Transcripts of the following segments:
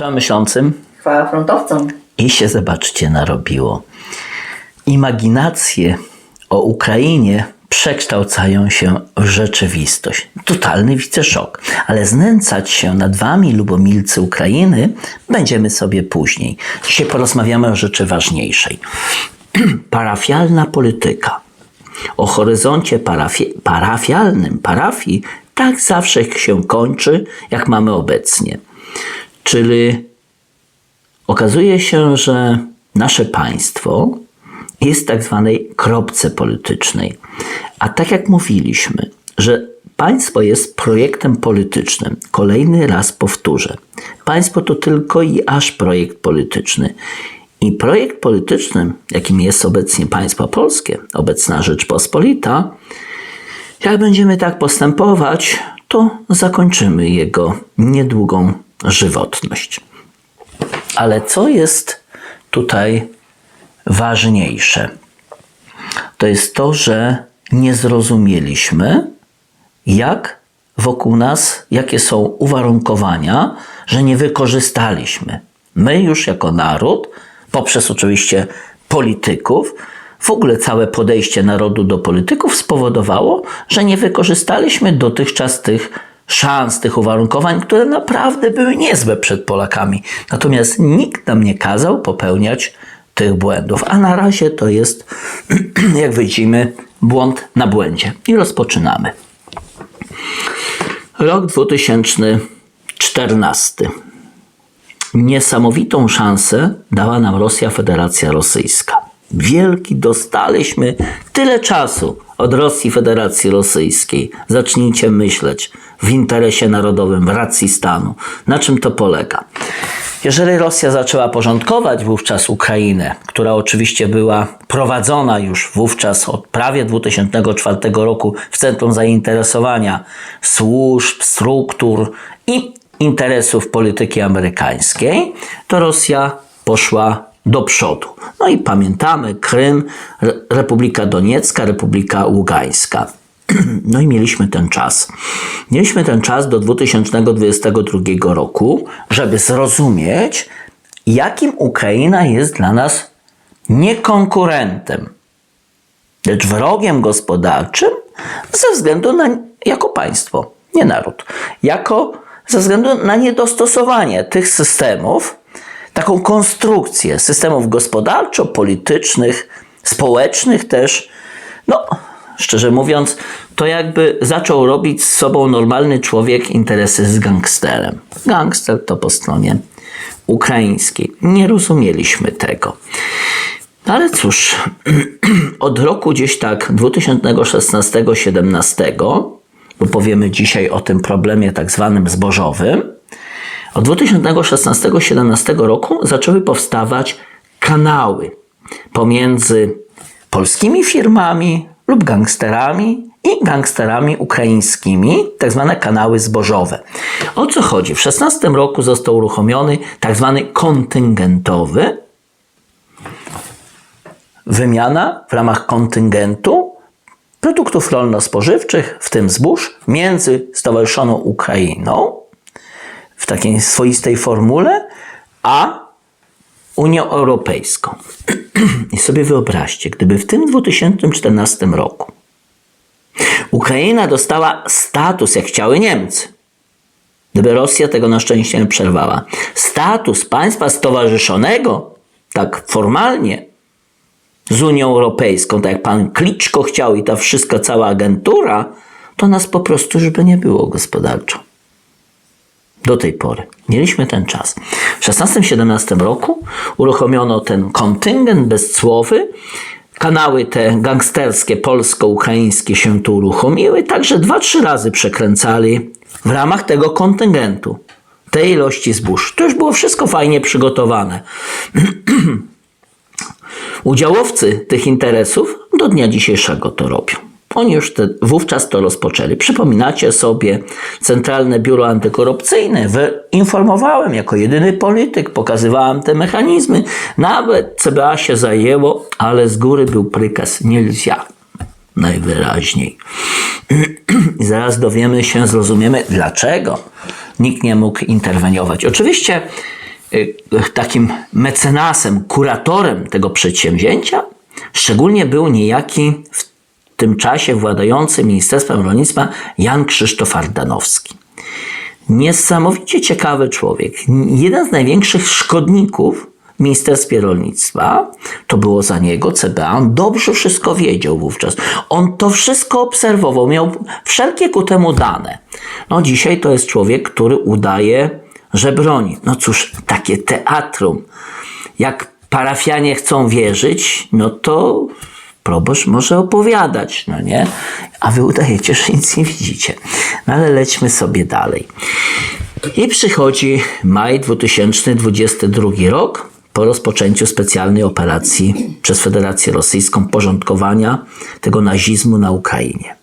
Czołem myślącym Chwała frontowcom. i się zobaczcie narobiło. Imaginacje o Ukrainie przekształcają się w rzeczywistość. Totalny wiceszok. Ale znęcać się nad wami, lubomilcy Ukrainy, będziemy sobie później. Dzisiaj porozmawiamy o rzeczy ważniejszej. Parafialna polityka. O horyzoncie parafi- parafialnym parafii tak zawsze się kończy, jak mamy obecnie. Czyli Okazuje się, że nasze państwo jest w tak zwanej kropce politycznej. A tak jak mówiliśmy, że państwo jest projektem politycznym, kolejny raz powtórzę. Państwo to tylko i aż projekt polityczny. I projekt polityczny, jakim jest obecnie państwo polskie, obecna Rzeczpospolita, jak będziemy tak postępować, to zakończymy jego niedługą żywotność. Ale co jest tutaj ważniejsze? To jest to, że nie zrozumieliśmy, jak wokół nas, jakie są uwarunkowania, że nie wykorzystaliśmy. My już jako naród, poprzez oczywiście polityków, w ogóle całe podejście narodu do polityków spowodowało, że nie wykorzystaliśmy dotychczas tych szans, tych uwarunkowań, które naprawdę były niezłe przed Polakami. Natomiast nikt nam nie kazał popełniać tych błędów, a na razie to jest, jak widzimy, błąd na błędzie. I rozpoczynamy. Rok 2014. Niesamowitą szansę dała nam Rosja, Federacja Rosyjska. Wielki dostaliśmy tyle czasu od Rosji Federacji Rosyjskiej. Zacznijcie myśleć w interesie narodowym, w racji stanu. Na czym to polega? Jeżeli Rosja zaczęła porządkować wówczas Ukrainę, która oczywiście była prowadzona już wówczas od prawie 2004 roku w centrum zainteresowania służb, struktur i interesów polityki amerykańskiej, to Rosja poszła do przodu. No i pamiętamy Krym, Re- Republika Doniecka, Republika Ługańska. No i mieliśmy ten czas. Mieliśmy ten czas do 2022 roku, żeby zrozumieć, jakim Ukraina jest dla nas nie konkurentem, lecz wrogiem gospodarczym ze względu na jako państwo, nie naród, jako ze względu na niedostosowanie tych systemów, taką konstrukcję systemów gospodarczo-politycznych, społecznych też, no szczerze mówiąc, to jakby zaczął robić z sobą normalny człowiek interesy z gangsterem. Gangster to po stronie ukraińskiej. Nie rozumieliśmy tego. No Ale cóż, od roku gdzieś tak 2016-17, bo powiemy dzisiaj o tym problemie tak zwanym zbożowym, od 2016-17 roku zaczęły powstawać kanały pomiędzy polskimi firmami lub gangsterami i gangsterami ukraińskimi, tak zwane kanały zbożowe. O co chodzi? W 16 roku został uruchomiony tak zwany kontyngentowy, wymiana w ramach kontyngentu produktów rolno-spożywczych, w tym zbóż, między Stowarzyszoną Ukrainą w takiej swoistej formule, a Unią Europejską. I sobie wyobraźcie, gdyby w tym 2014 roku Ukraina dostała status, jak chciały Niemcy, gdyby Rosja tego na szczęście nie przerwała, status państwa stowarzyszonego, tak formalnie, z Unią Europejską, tak jak pan Kliczko chciał i ta wszystka cała agentura, to nas po prostu już by nie było gospodarczo. Do tej pory. Mieliśmy ten czas. W 16-17 roku uruchomiono ten kontyngent bezcłowy. Kanały te gangsterskie polsko-ukraińskie się tu uruchomiły, także dwa, trzy razy przekręcali w ramach tego kontyngentu tej ilości zbóż. To już było wszystko fajnie przygotowane. Udziałowcy tych interesów do dnia dzisiejszego to robią. Oni już te, wówczas to rozpoczęli. Przypominacie sobie, Centralne Biuro Antykorupcyjne informowałem jako jedyny polityk, pokazywałem te mechanizmy. Nawet CBA się zajęło, ale z góry był prykaz nie. Najwyraźniej. Zaraz dowiemy się, zrozumiemy, dlaczego nikt nie mógł interweniować. Oczywiście y, takim mecenasem, kuratorem tego przedsięwzięcia szczególnie był niejaki w tym czasie władający Ministerstwem Rolnictwa Jan Krzysztof Ardanowski. Niesamowicie ciekawy człowiek. Jeden z największych szkodników w Ministerstwie Rolnictwa, to było za niego CBA, on dobrze wszystko wiedział wówczas. On to wszystko obserwował, miał wszelkie ku temu dane. No dzisiaj to jest człowiek, który udaje, że broni. No cóż, takie teatrum. Jak parafianie chcą wierzyć, no to proboszcz może opowiadać, no nie? A wy udajecie, że nic nie widzicie. No ale lećmy sobie dalej. I przychodzi maj 2022 rok po rozpoczęciu specjalnej operacji przez Federację Rosyjską porządkowania tego nazizmu na Ukrainie.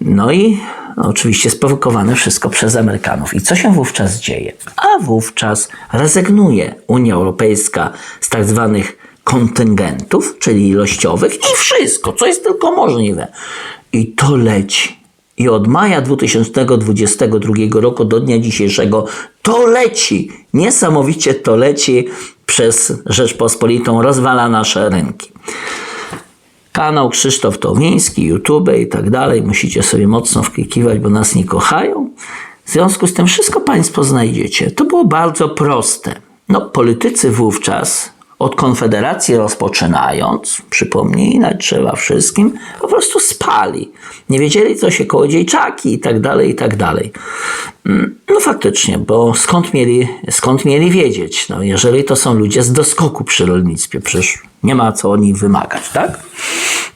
No i oczywiście sprowokowane wszystko przez Amerykanów. I co się wówczas dzieje? A wówczas rezygnuje Unia Europejska z tak zwanych kontyngentów, czyli ilościowych i wszystko, co jest tylko możliwe. I to leci. I od maja 2022 roku do dnia dzisiejszego to leci. Niesamowicie to leci przez Rzeczpospolitą, rozwala nasze rynki. Kanał Krzysztof Towiński, YouTube i tak dalej. Musicie sobie mocno wklikiwać, bo nas nie kochają. W związku z tym wszystko Państwo znajdziecie. To było bardzo proste. No, politycy wówczas, od Konfederacji rozpoczynając, przypomnieć trzeba wszystkim, po prostu spali. Nie wiedzieli, co się kołodziejczaki i tak dalej, i tak dalej. Mm, No faktycznie, bo skąd mieli, skąd mieli wiedzieć? No, jeżeli to są ludzie z doskoku przy rolnictwie, przecież nie ma co o nich wymagać, tak?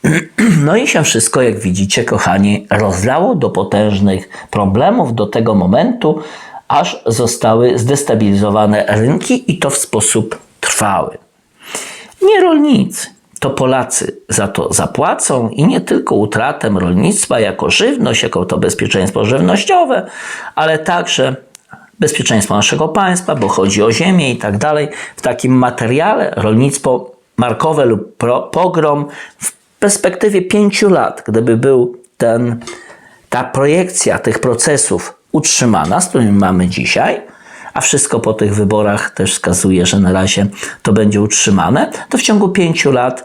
No i się wszystko, jak widzicie, kochani, rozlało do potężnych problemów do tego momentu, aż zostały zdestabilizowane rynki i to w sposób trwały. Nie rolnicy, to Polacy za to zapłacą i nie tylko utratę rolnictwa jako żywność, jako to bezpieczeństwo żywnościowe, ale także bezpieczeństwo naszego państwa, bo chodzi o ziemię i tak dalej. W takim materiale rolnictwo markowe lub pro, pogrom w perspektywie pięciu lat, gdyby był ten, ta projekcja tych procesów utrzymana, z którymi mamy dzisiaj, a wszystko po tych wyborach też wskazuje, że na razie to będzie utrzymane, to w ciągu pięciu lat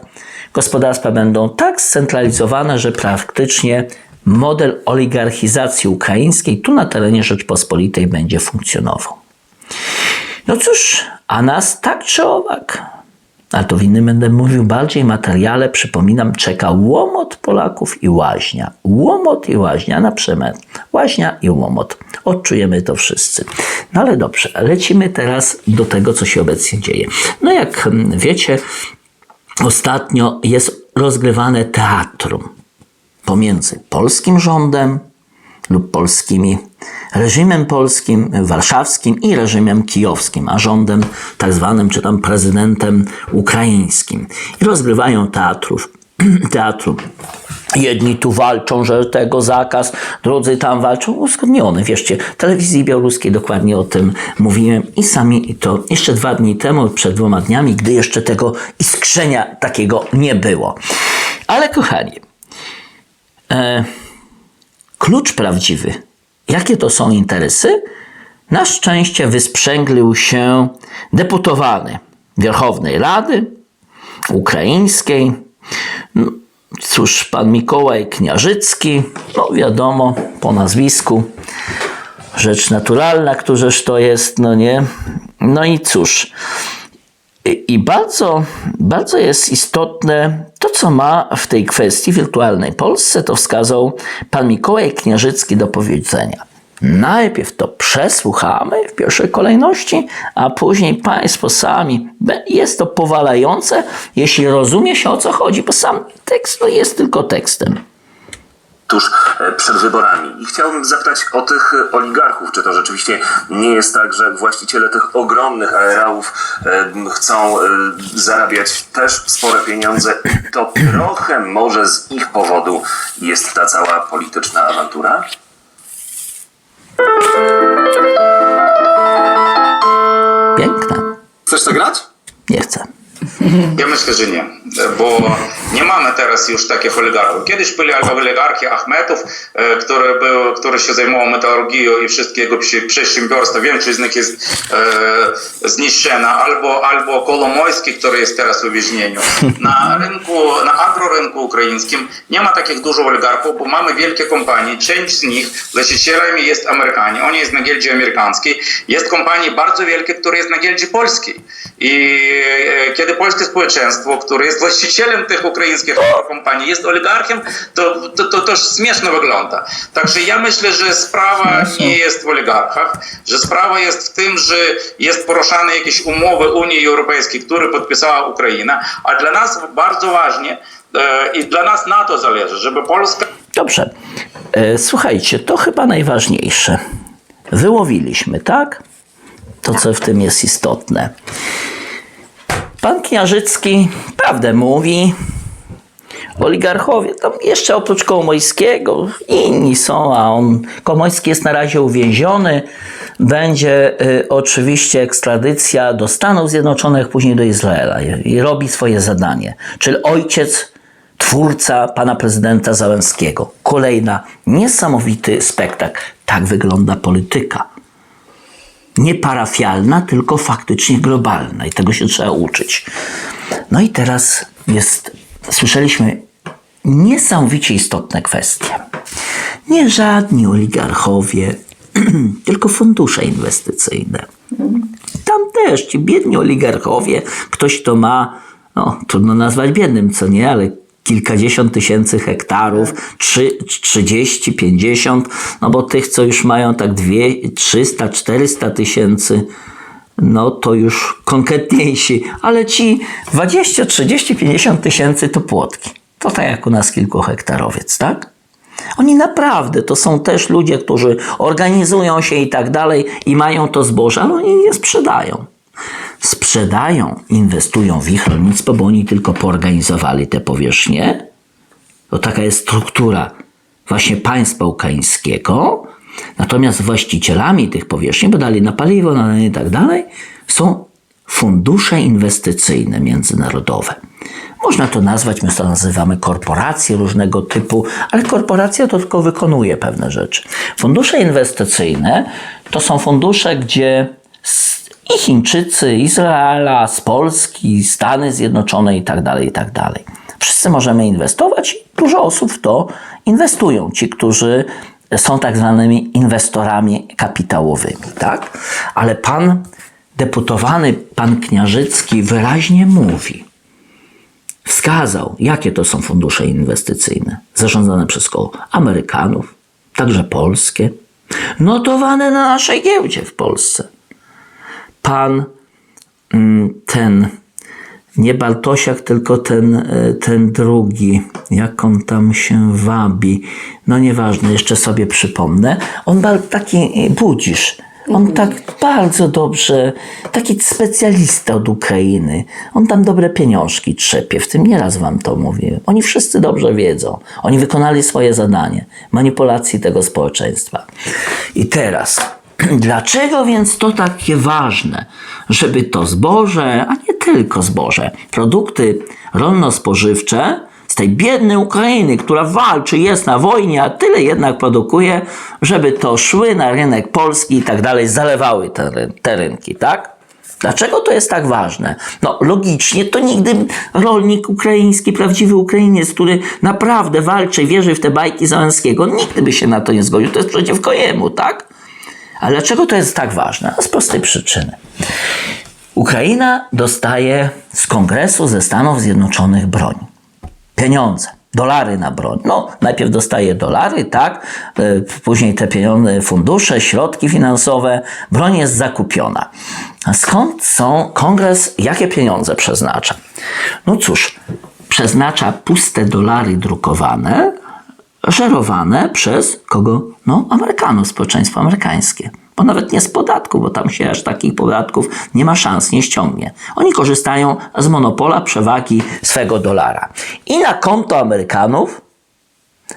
gospodarstwa będą tak scentralizowane, że praktycznie model oligarchizacji ukraińskiej tu na terenie Rzeczpospolitej będzie funkcjonował. No cóż, a nas tak czy owak, ale to w innym będę mówił bardziej materiale, przypominam, czeka łomot Polaków i łaźnia. Łomot i łaźnia na przemian. Łaźnia i łomot. Odczujemy to wszyscy. No ale dobrze, lecimy teraz do tego, co się obecnie dzieje. No jak mm, wiecie, ostatnio jest rozgrywane teatrum pomiędzy polskim rządem lub polskimi reżimem polskim, warszawskim i reżimem kijowskim, a rządem tak zwanym, czy tam prezydentem ukraińskim. I rozgrywają teatrów, teatru. Jedni tu walczą, że tego zakaz, drudzy tam walczą. Uzgodnione, wierzcie, telewizji białoruskiej dokładnie o tym mówiłem i sami to jeszcze dwa dni temu, przed dwoma dniami, gdy jeszcze tego iskrzenia takiego nie było. Ale kochani, e, klucz prawdziwy, jakie to są interesy, na szczęście wysprzęglił się deputowany Wierchownej Rady Ukraińskiej. Cóż, pan Mikołaj Kniarzycki, no wiadomo, po nazwisku, rzecz naturalna, któreż to jest, no nie. No i cóż, i bardzo, bardzo jest istotne to, co ma w tej kwestii wirtualnej Polsce, to wskazał pan Mikołaj Kniarzycki do powiedzenia. Najpierw to przesłuchamy w pierwszej kolejności, a później państwo sami. Jest to powalające, jeśli rozumie się o co chodzi, bo sam tekst no, jest tylko tekstem. tuż e, przed wyborami. I chciałbym zapytać o tych e, oligarchów. Czy to rzeczywiście nie jest tak, że właściciele tych ogromnych areałów e, chcą zarabiać też spore pieniądze i to trochę może z ich powodu jest ta cała polityczna awantura? Piękne. Chcesz to grać? Nie chcę. Ja myślę, że nie. Bo nie mamy teraz już takich oligarchów. Kiedyś byli oligarchi Achmetów, e, który, był, który się zajmował metalurgią i wszystkie jego przedsiębiorstwa, większość z nich jest e, zniszczona, albo, albo Kolomojski, który jest teraz w więzieniu. Na rynku, na agrorynku ukraińskim nie ma takich dużo oligarchów, bo mamy wielkie kompanie, część z nich właścicielami jest Amerykanie, oni jest na giełdzie amerykańskiej, jest kompanie bardzo wielkie, które jest na giełdzie polskiej. I e, kiedy polskie społeczeństwo, które jest właścicielem tych ukraińskich kompanii, jest oligarchem, to, to, to, to śmieszno wygląda. Także ja myślę, że sprawa nie jest w oligarchach, że sprawa jest w tym, że jest poruszane jakieś umowy Unii Europejskiej, które podpisała Ukraina, a dla nas bardzo ważne e, i dla nas na to zależy, żeby Polska Dobrze. E, Słuchajcie, to chyba najważniejsze. Wyłowiliśmy, tak? To, co w tym jest istotne. Pan Kniarzycki prawdę mówi. Oligarchowie, tam jeszcze oprócz Kołomojskiego, inni są, a on, Kołomojski jest na razie uwięziony. Będzie y, oczywiście ekstradycja do Stanów Zjednoczonych, później do Izraela i, i robi swoje zadanie. Czyli ojciec twórca pana prezydenta Załęskiego. Kolejna niesamowity spektakl. Tak wygląda polityka. Nie parafialna, tylko faktycznie globalna i tego się trzeba uczyć. No i teraz jest, słyszeliśmy niesamowicie istotne kwestie. Nie żadni oligarchowie, tylko fundusze inwestycyjne. Tam też ci biedni oligarchowie, ktoś kto ma, no trudno nazwać biednym, co nie, ale kilkadziesiąt tysięcy hektarów, trzy- 30, 50, no bo tych, co już mają tak dwie, 300, 400 tysięcy, no to już konkretniejsi, ale ci 20, 30, 50 tysięcy to płotki. To tak jak u nas kilkuhektarowiec, tak? Oni naprawdę to są też ludzie, którzy organizują się i tak dalej i mają to zboże, ale oni nie sprzedają. Sprzedają, inwestują w ich rolnictwo, bo oni tylko poorganizowali te powierzchnie. To taka jest struktura właśnie państwa ukraińskiego. Natomiast właścicielami tych powierzchni, bo dali na paliwo, na i tak dalej, są fundusze inwestycyjne międzynarodowe. Można to nazwać, my to nazywamy korporacje różnego typu, ale korporacja to tylko wykonuje pewne rzeczy. Fundusze inwestycyjne to są fundusze, gdzie i Chińczycy, Izraela, z Polski, Stany Zjednoczone i tak dalej, i tak. Wszyscy możemy inwestować i dużo osób w to inwestują. Ci, którzy są tak zwanymi inwestorami kapitałowymi, tak? Ale pan deputowany, pan Kniarzycki wyraźnie mówi, wskazał, jakie to są fundusze inwestycyjne zarządzane przez koło Amerykanów, także polskie, notowane na naszej giełdzie w Polsce. Pan mm, ten, nie Baltosiak, tylko ten, e, ten drugi, jak on tam się wabi, no nieważne, jeszcze sobie przypomnę. On był taki e, budzisz. On tak bardzo dobrze, taki specjalista od Ukrainy. On tam dobre pieniążki trzepie, w tym nieraz wam to mówię. Oni wszyscy dobrze wiedzą. Oni wykonali swoje zadanie manipulacji tego społeczeństwa. I teraz, dlaczego więc to takie ważne, żeby to zboże, a nie tylko zboże, produkty rolno-spożywcze z tej biednej Ukrainy, która walczy, jest na wojnie, a tyle jednak produkuje, żeby to szły na rynek polski i tak dalej, zalewały te, te rynki, tak? Dlaczego to jest tak ważne? No logicznie to nigdy rolnik ukraiński, prawdziwy Ukrainiec, który naprawdę walczy, wierzy w te bajki Załęskiego, nigdy by się na to nie zgodził. To jest przeciwko jemu, tak? Ale dlaczego to jest tak ważne? No, z prostej przyczyny. Ukraina dostaje z Kongresu ze Stanów Zjednoczonych broń. Pieniądze, dolary na broń. No, najpierw dostaje dolary, tak, e, później te pieniądze, fundusze, środki finansowe, broń jest zakupiona. A skąd są kongres, jakie pieniądze przeznacza? No cóż, przeznacza puste dolary drukowane, żerowane przez kogo? No, Amerykanów, społeczeństwo amerykańskie. Bo nawet nie z podatku, bo tam się aż takich podatków nie ma szans, nie ściągnie. Oni korzystają z monopola przewagi swego dolara. I na konto Amerykanów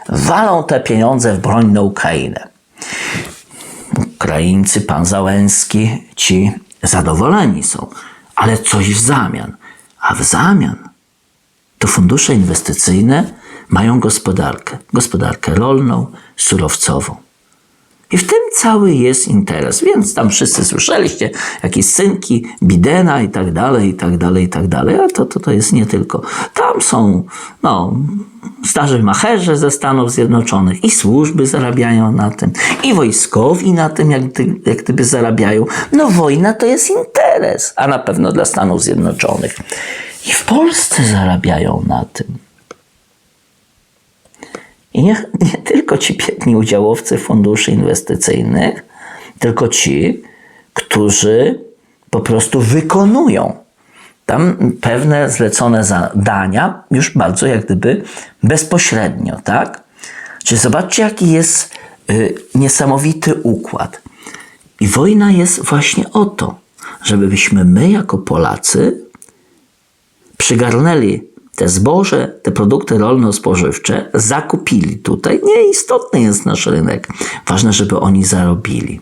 walą te pieniądze w broń na Ukrainę. Ukraińcy, pan Załęski, ci zadowoleni są, ale coś w zamian. A w zamian to fundusze inwestycyjne mają gospodarkę. Gospodarkę rolną, surowcową. I w tym cały jest interes. Więc tam wszyscy słyszeliście, jakieś synki Bidena i tak dalej, i tak dalej, i tak dalej. A to, to, to jest nie tylko. Tam są no, starzy macherze ze Stanów Zjednoczonych i służby zarabiają na tym, i wojskowi na tym, jak, jak gdyby zarabiają. No wojna to jest interes, a na pewno dla Stanów Zjednoczonych. I w Polsce zarabiają na tym. I nie, nie tylko ci biedni udziałowcy funduszy inwestycyjnych, tylko ci, którzy po prostu wykonują tam pewne zlecone zadania już bardzo jak gdyby bezpośrednio, tak? Czyli zobaczcie, jaki jest y, niesamowity układ. I wojna jest właśnie o to, żebyśmy my jako Polacy przygarnęli te zboże, te produkty rolno-spożywcze, zakupili tutaj. Nieistotny jest nasz rynek. Ważne, żeby oni zarobili.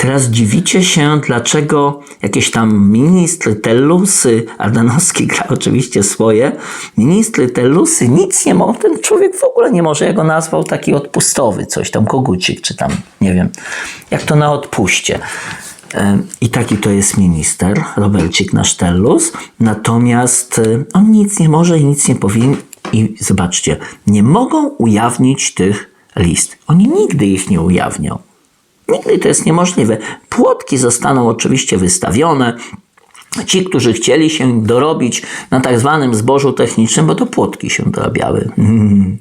Teraz dziwicie się, dlaczego jakieś tam ministry, tellusy, Ardanowski gra oczywiście swoje, ministry, tellusy nic nie mogą, ten człowiek w ogóle nie może, ja go nazwał taki odpustowy, coś tam, kogucik, czy tam, nie wiem, jak to na odpuście. I taki to jest minister, Robercik nasz Tellus. Natomiast e, on nic nie może i nic nie powinien. I zobaczcie, nie mogą ujawnić tych list. Oni nigdy ich nie ujawnią. Nigdy to jest niemożliwe. Płotki zostaną oczywiście wystawione. Ci, którzy chcieli się dorobić na tak zwanym zbożu technicznym, bo to płotki się dorabiały. Mm.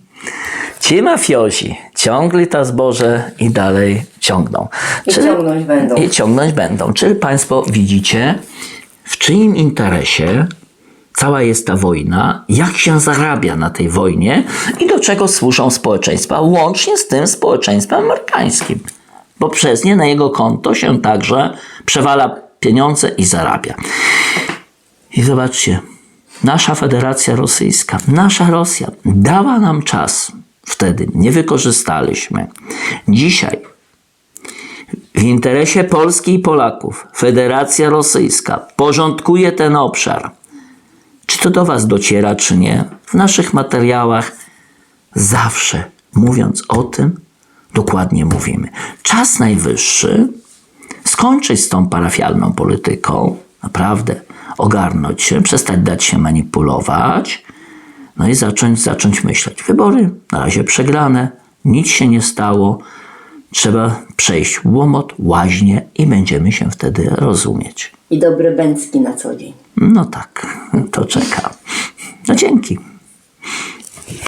Ci mafiozi ciągli to zboże i dalej ciągną. I ciągnąć będą. I ciągnąć będą. Czyli Państwo widzicie, w czyim interesie cała jest ta wojna, jak się zarabia na tej wojnie i do czego służą społeczeństwa, łącznie z tym społeczeństwem amerykańskim. Bo przez nie na jego konto się także przewala pieniądze i zarabia. I zobaczcie, nasza Federacja Rosyjska, nasza Rosja dała nam czas wtedy, nie wykorzystaliśmy. Dzisiaj w interesie Polski i Polaków Federacja Rosyjska porządkuje ten obszar. Czy to do Was dociera, czy nie? W naszych materiałach zawsze mówiąc o tym, dokładnie mówimy. Czas najwyższy skończyć z tą parafialną polityką, naprawdę ogarnąć się, przestać dać się manipulować, no i zacząć, zacząć myśleć. Wybory na razie przegrane, nic się nie stało. Trzeba przejść łomot, łaźnie i będziemy się wtedy rozumieć. I dobre bęcki na co dzień. No tak, to czeka. No dzięki.